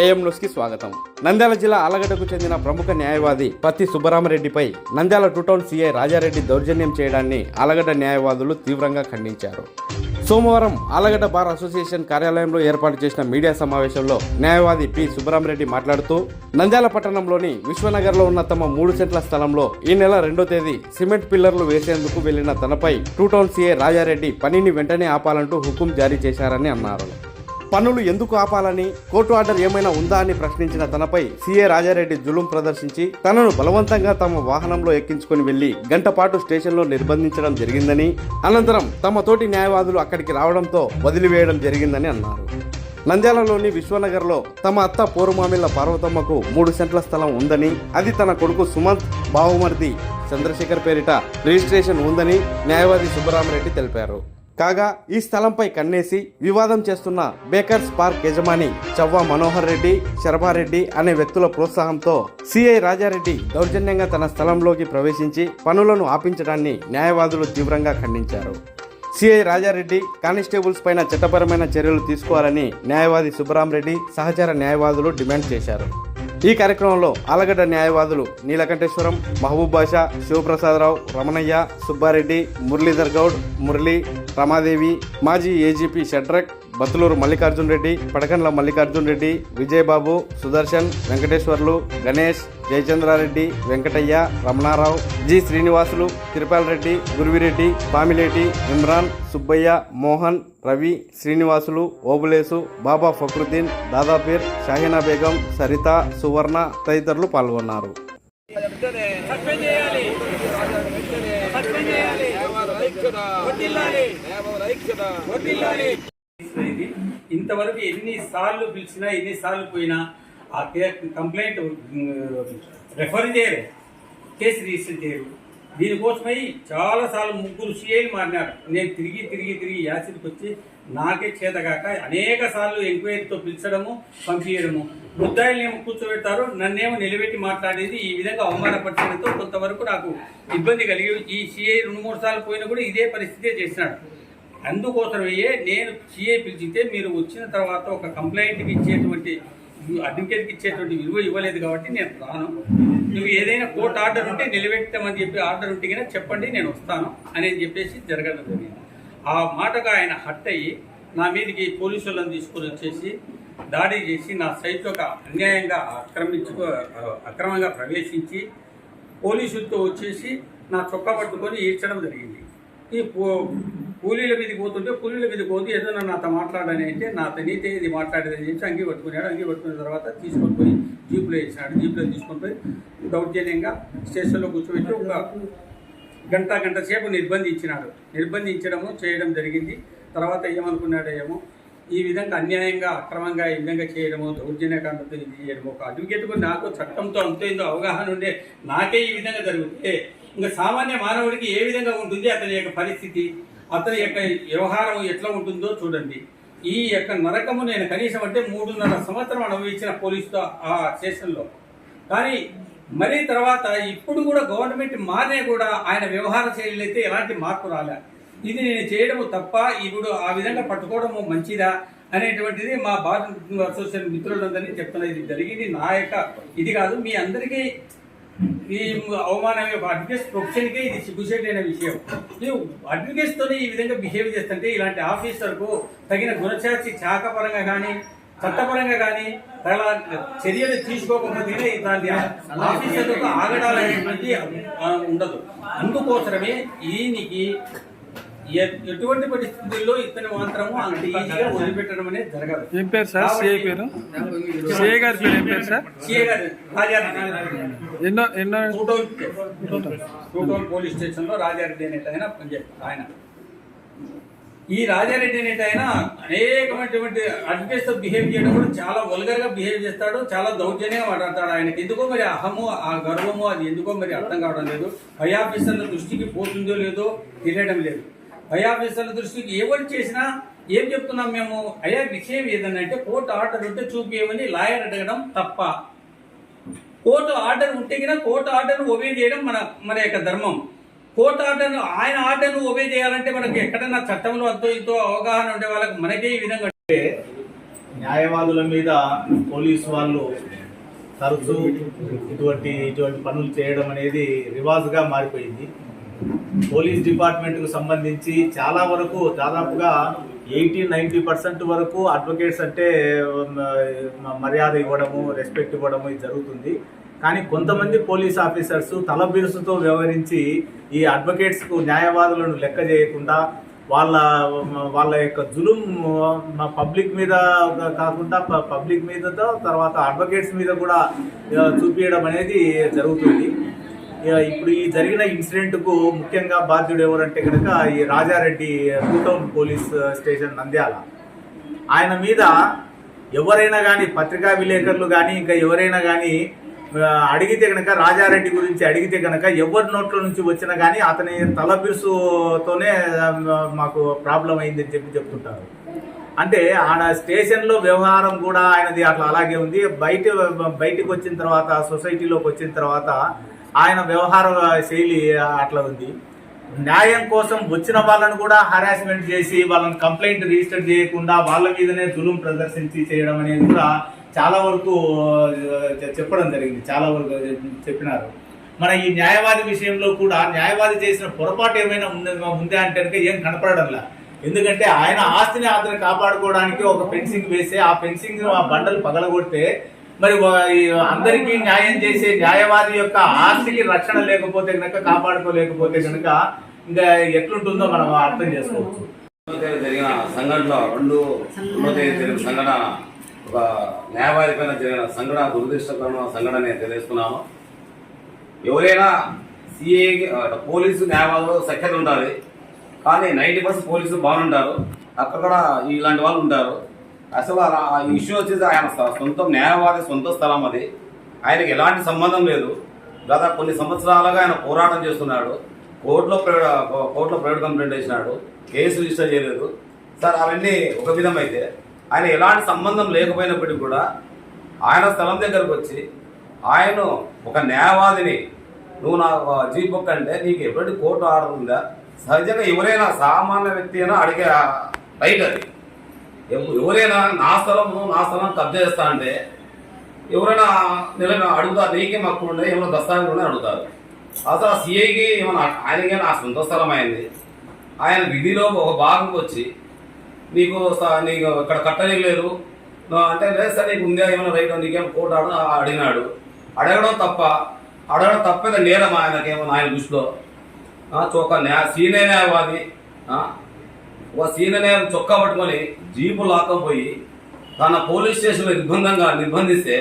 AM న్యూస్కి స్వాగతం. నంద్యాల జిల్లా ఆలగడ్డకు చెందిన ప్రముఖ న్యాయవాది Patti సుబ్బరామరెడ్డిపై Nandyal two town CI Rajareddy దౌర్జన్యం చేయడాన్ని ఆలగడ్డ న్యాయవాదులు తీవ్రంగా ఖండించారు. సోమవారం ఆలగడ్డ బార్ అసోసియేషన్ కార్యాలయంలో ఏర్పాటు చేసిన మీడియా సమావేశంలో న్యాయవాది పి సుబ్బరామరెడ్డి మాట్లాడుతూ నంద్యాల పట్టణంలోని విశ్వనగర్లో ఉన్న తమ మూడు సెంట్ల స్థలంలో ఈ నెల రెండో తేదీ సిమెంట్ పిల్లర్లు వేసేందుకు వెళ్ళిన తనపై టూ టౌన్ సీఐ రాజారెడ్డి పనిని వెంటనే ఆపాలంటూ హుకుం జారీ చేశారని అన్నారు. పనులు ఎందుకు ఆపాలని కోర్టు ఆర్డర్ ఏమైనా ఉందా అని ప్రశ్నించిన తనపై సీఏ రాజారెడ్డి జులుం ప్రదర్శించి తనను బలవంతంగా తమ వాహనంలో ఎక్కించుకొని వెళ్ళి గంట పాటు స్టేషన్లో నిర్బంధించడం జరిగిందని అనంతరం తమ తోటి న్యాయవాదులు అక్కడికి రావడంతో వదిలివేయడం జరిగిందని అన్నారు. నంద్యాలలోని విశ్వనగర్లో తమ అత్త పోరుమామిళ్ళ పార్వతమ్మకు మూడు సెంట్ల స్థలం ఉందని అది తన కొడుకు సుమంత్ బావమర్ది చంద్రశేఖర్ పేరిట రిజిస్ట్రేషన్ ఉందని న్యాయవాది సుబ్బరామరెడ్డి తెలిపారు. కాగా ఈ స్థలంపై కన్నేసి వివాదం చేస్తున్న బేకర్స్ పార్క్ యజమాని చవ్వ మనోహర్ రెడ్డి శర్భారెడ్డి అనే వ్యక్తుల ప్రోత్సాహంతో సిఐ రాజారెడ్డి దౌర్జన్యంగా తన స్థలంలోకి ప్రవేశించి పనులను ఆపించడాన్ని న్యాయవాదులు తీవ్రంగా ఖండించారు. సిఐ రాజారెడ్డి కానిస్టేబుల్స్ పైన చట్టపరమైన చర్యలు తీసుకోవాలని న్యాయవాది సుబ్బరామరెడ్డి సహచర న్యాయవాదులు డిమాండ్ చేశారు. ఈ కార్యక్రమంలో ఆలగడ్డ న్యాయవాదులు నీలకంఠేశ్వరం మహబూబ్ బాషా శివప్రసాదరావు రమణయ్య సుబ్బారెడ్డి మురళీధర్ గౌడ్ మురళి రమాదేవి మాజీ ఏజీపీ షడ్రక్ బతులూరు మల్లికార్జున్ రెడ్డి పడకండ్ల మల్లికార్జున్ రెడ్డి విజయబాబు సుదర్శన్ వెంకటేశ్వర్లు గణేష్ జయచంద్రారెడ్డి వెంకటయ్య రమణారావు జి శ్రీనివాసులు తిరుపాల రెడ్డి గురువిరెడ్డి పామిలేటి ఇమ్రాన్ సుబ్బయ్య మోహన్ రవి శ్రీనివాసులు ఓబులేసు బాబా ఫక్రుద్దీన్ దాదాపీర్ షాహీనా బేగం సరిత సువర్ణ తదితరులు పాల్గొన్నారు ఇది ఇంతవరకు ఎన్ని సార్లు పిలిచినా ఎన్ని సార్లు పోయినా ఆ కంప్లైంట్ రెఫర్ చేయరు కేసు రిజిస్టర్ చేయరు. దీనికోసమై చాలా సార్లు ముగ్గురు సీఐలు మారినారు. నేను తిరిగి తిరిగి తిరిగి యాసిడ్కి వచ్చి నాకే చేతగాక అనేక సార్లు ఎంక్వైరీతో పిలిచడము పంపించడము ముద్దాయిల్ని ఏమో కూర్చోబెడతారు నన్నేమో నిలబెట్టి మాట్లాడేది ఈ విధంగా అవమానపరచడంతో కొంతవరకు నాకు ఇబ్బంది కలిగి ఈ సీఐ రెండు మూడు సార్లు పోయినా కూడా ఇదే పరిస్థితే చేసినాడు. అందుకోసమయ్యే నేను సిఐ పిలిచితే మీరు వచ్చిన తర్వాత ఒక కంప్లైంట్కి ఇచ్చేటువంటి అడ్వకేట్కి ఇచ్చేటువంటి విలువ ఇవ్వలేదు కాబట్టి నేను రాను. నువ్వు ఏదైనా కోర్టు ఆర్డర్ ఉంటే నిలబెట్టామని చెప్పి ఆర్డర్ ఉంటే కనుక చెప్పండి నేను వస్తాను అని చెప్పేసి జరగడం జరిగింది. ఆ మాటగా ఆయన హట్ అయ్యి నా మీదకి పోలీసులను తీసుకొని వచ్చేసి దాడి చేసి నా సైట్లోకి అన్యాయంగా ఆక్రమించుకో అక్రమంగా ప్రవేశించి పోలీసులతో వచ్చేసి నా చొక్కా పట్టుకొని ఈడ్చడం జరిగింది. ఈ కూలీల మీదకి పోతుంటే కూలీల మీదకి పోతే ఏదో నాతో మాట్లాడని అంటే నా నీతే ఇది మాట్లాడేదని చెప్పి అంగి పట్టుకున్నాడు. అంగి పట్టుకున్న తర్వాత తీసుకొని పోయి జీపులో వేసినాడు. జీపులో తీసుకొని పోయి దౌర్జన్యంగా స్టేషన్లో కూర్చోబెట్టి ఒక గంట గంట సేపు నిర్బంధించినాడు. నిర్బంధించడము చేయడం జరిగింది. తర్వాత ఏమనుకున్నాడో ఏమో ఈ విధంగా అన్యాయంగా అక్రమంగా ఈ విధంగా చేయడము దౌర్జన్యకాండతో ఇది చేయడము ఒక అడ్వకేట్ కూడా నాకు చట్టంతో అంతో అవగాహన ఉండే నాకే ఈ విధంగా జరిగితే ఇంకా సామాన్య మానవుడికి ఏ విధంగా ఉంటుంది అతని యొక్క పరిస్థితి అతని యొక్క వ్యవహారం ఎట్లా ఉంటుందో చూడండి. ఈ యొక్క నరకము నేను కనీసం అంటే మూడున్నర సంవత్సరం అనుభవించిన పోలీసుతో ఆ స్టేషన్లో. కానీ మరీ తర్వాత ఇప్పుడు కూడా గవర్నమెంట్ మారినా కూడా ఆయన వ్యవహార శైలిలో అయితే ఎలాంటి మార్పు రాలే. ఇది నేను చేయడము తప్ప ఇప్పుడు ఆ విధంగా పట్టుకోవడము మంచిదా అనేటువంటిది మా భారత అసోసియేషన్ మిత్రులందరినీ చెప్తున్నా ఇది జరిగింది. నా యొక్క ఇది కాదు. మీ అందరికీ ఈ అవమానం అడ్వకేట్స్ ప్రొఫెషన్కే ఇది సిగ్గుచేటైన విషయం. నీవు అడ్వకేట్స్ ఈ విధంగా బిహేవ్ చేస్తుంటే ఇలాంటి ఆఫీసర్కు తగిన గుణచార్చి శాఖపరంగా కానీ చట్టపరంగా కానీ చాలా చర్యలు తీసుకోకపోతే ఇలాంటి ఆఫీసర్లకు ఆగడాలనేటువంటి ఉండదు. అందుకోసమే ఈయనకి ఎటువంటి పరిస్థితుల్లో ఇతను మాత్రము అంత ఈజీగా వదిలిపెట్టడం అనేది జరగదు. ఏం పేరు సార్? సిఐ పేరు? సిఐ గారి పేరు ఏం పేరు సార్? సీఏ గారు రాజారెడ్డి. ఎన్నో ఎన్నో టూటౌన్ టూటౌన్ పోలీస్ స్టేషన్లో రాజారెడ్డి అనేట ఆయన పనిచేస్తారు ఆయన. ఈ రాజారెడ్డి అనేట ఆయన అనేకమైనటువంటి అడ్వకేట్స్తో బిహేవ్ చేయడం కూడా చాలా వల్గర్గా బిహేవ్ చేస్తాడు చాలా దౌర్జన్యంగా మాట్లాడతాడు ఆయనకి. ఎందుకో మరి అహము ఆ గర్వము అది ఎందుకో మరి అర్థం కావడం లేదు. పై ఆఫీసర్ల దృష్టికి పోతుందో లేదో తెలియడం లేదు. పై దృష్టికి ఎవరు చేసినా ఏం చెప్తున్నాం మేము? అయ్యా విషయం ఏదనంటే కోర్టు ఆర్డర్ ఉంటే చూపించమని లాయర్ అడగడం తప్ప. కోర్టు ఆర్డర్ ఉంటే కింద కోర్టు ఆర్డర్ ఒబే చేయడం మన మన యొక్క ధర్మం. కోర్టు ఆర్డర్ ఆయన ఆర్డర్ను ఒబే చేయాలంటే మనకి ఎక్కడన్నా చట్టంలో అంతో ఇంతో అవగాహన ఉండే వాళ్ళకి మనకే ఈ విధంగా అంటే న్యాయవాదుల మీద పోలీసు వాళ్ళు తరచూ ఇటువంటి ఇటువంటి పనులు చేయడం అనేది రివాజ్గా మారిపోయింది. పోలీస్ డిపార్ట్మెంట్కు సంబంధించి చాలా వరకు దాదాపుగా ఎయిటీ నైంటీ పర్సెంట్ వరకు అడ్వకేట్స్ అంటే మర్యాద ఇవ్వడము రెస్పెక్ట్ ఇవ్వడము ఇది జరుగుతుంది. కానీ కొంతమంది పోలీస్ ఆఫీసర్స్ తల బిరుసుతో వ్యవహరించి ఈ అడ్వకేట్స్కు న్యాయవాదులను లెక్క చేయకుండా వాళ్ళ వాళ్ళ యొక్క జులుం పబ్లిక్ మీద కాకుండా పబ్లిక్ మీదతో తర్వాత అడ్వకేట్స్ మీద కూడా చూపించడం అనేది జరుగుతుంది. ఇప్పుడు ఈ జరిగిన ఇన్సిడెంట్కు ముఖ్యంగా బాధ్యుడు ఎవరంటే కనుక ఈ Rajareddy two town police station Nandyal. ఆయన మీద ఎవరైనా కానీ పత్రికా విలేకరులు కానీ ఇంకా ఎవరైనా కానీ అడిగితే కనుక రాజారెడ్డి గురించి అడిగితే కనుక ఎవరి నోట్ల నుంచి వచ్చినా కానీ అతని తలబిరుసుతోనే మాకు ప్రాబ్లం అయిందని చెప్పి చెప్తుంటారు. అంటే ఆడ స్టేషన్లో వ్యవహారం కూడా ఆయనది అట్లా అలాగే ఉంది. బయట బయటకు వచ్చిన తర్వాత సొసైటీలోకి వచ్చిన తర్వాత ఆయన వ్యవహార శైలి అట్లా ఉంది. న్యాయం కోసం వచ్చిన వాళ్ళని కూడా హరాస్మెంట్ చేసి వాళ్ళని కంప్లైంట్ రిజిస్టర్ చేయకుండా వాళ్ళ మీదనే జులుం ప్రదర్శించి చేయడం అనేది కూడా చాలా వరకు చెప్పడం జరిగింది. చాలా వరకు చెప్పినారు. మన ఈ న్యాయవాది విషయంలో కూడా న్యాయవాది చేసిన పొరపాటు ఏమైనా ఉందా ఉందా అంటే కనుక ఏం కనపడడంలా? ఎందుకంటే ఆయన ఆస్తిని అతను కాపాడుకోవడానికి ఒక ఫెన్సింగ్ వేసి ఆ ఫెన్సింగ్ ఆ బండలు పగలగొడితే మరి అందరికీ న్యాయం చేసే న్యాయవాది యొక్క ఆస్తికి రక్షణ లేకపోతే కనుక కాపాడుకోలేకపోతే కనుక ఇంకా ఎట్లుంటుందో మనం అర్థం చేసుకోవచ్చు. జరిగిన సంఘటనలో రెండు జరిగిన సంఘటన ఒక న్యాయవాది పైన జరిగిన సంఘటన దురదృష్టకరమైన సంఘటన నేను తెలియజేస్తున్నాను. ఎవరైనా సిఏ పోలీసు న్యాయవాదులు సఖ్యత ఉండాలి కానీ నైంటీ పర్సెంట్ పోలీసులు బాగుంటారు. అక్కడ కూడా ఇలాంటి వాళ్ళు ఉంటారు. అసలు ఆ- ఇష్యూ వచ్చేసి ఆయన సొంత న్యాయవాది సొంత స్థలం అది. ఆయనకి ఎలాంటి సంబంధం లేదు. గత కొన్ని సంవత్సరాలుగా ఆయన పోరాటం చేస్తున్నాడు. కోర్టులో ప్రైవేట్ కోర్టులో ప్రైవేట్ కంప్లైంట్ చేసినాడు కేసు రిజిస్టర్ చేయలేదు. సార్ అవన్నీ ఒక విధం అయితే ఆయన ఎలాంటి సంబంధం లేకపోయినప్పటికీ కూడా ఆయన స్థలం దగ్గరకు వచ్చి ఆయన ఒక న్యాయవాదిని నువ్వు నా జీప్ బుక్ అంటే నీకు ఎటువంటి కోర్టు ఆర్డర్ ఉందా? సహజంగా ఎవరైనా సామాన్య వ్యక్తి అయినా అడిగే రైట్ అది. ఎవరైనా నా స్థలం నా స్థలం కబ్జా చేస్తా అంటే ఎవరైనా నిలబడి అడుగుతారు నీకే మాకు ఉండే ఏమైనా దస్తావేజ్ ఉండే అడుగుతారు. అసలు ఆ సిఐకి ఏమైనా ఆయనకి నా సొంత స్థలం అయింది. ఆయన విధిలో ఒక భాగం వచ్చి నీకు స- నీకు ఇక్కడ కట్టలేదు అంటే లేదు సార్ నీకు ఉందా? ఏమైనా రైట్? నీకేం కోర్టు అడిగినాడు. అడగడం తప్ప అడగడం తప్పేది నేరం ఆయనకేమో ఆయన దృష్టిలో? చొక్క న్యాయ సీనియర్ న్యాయవాది ఒక సీనియర్ న్యాయం చొక్కా పట్టుకొని జీపు లాక్కపోయి తన పోలీస్ స్టేషన్లో నిర్బంధంగా నిర్బంధిస్తే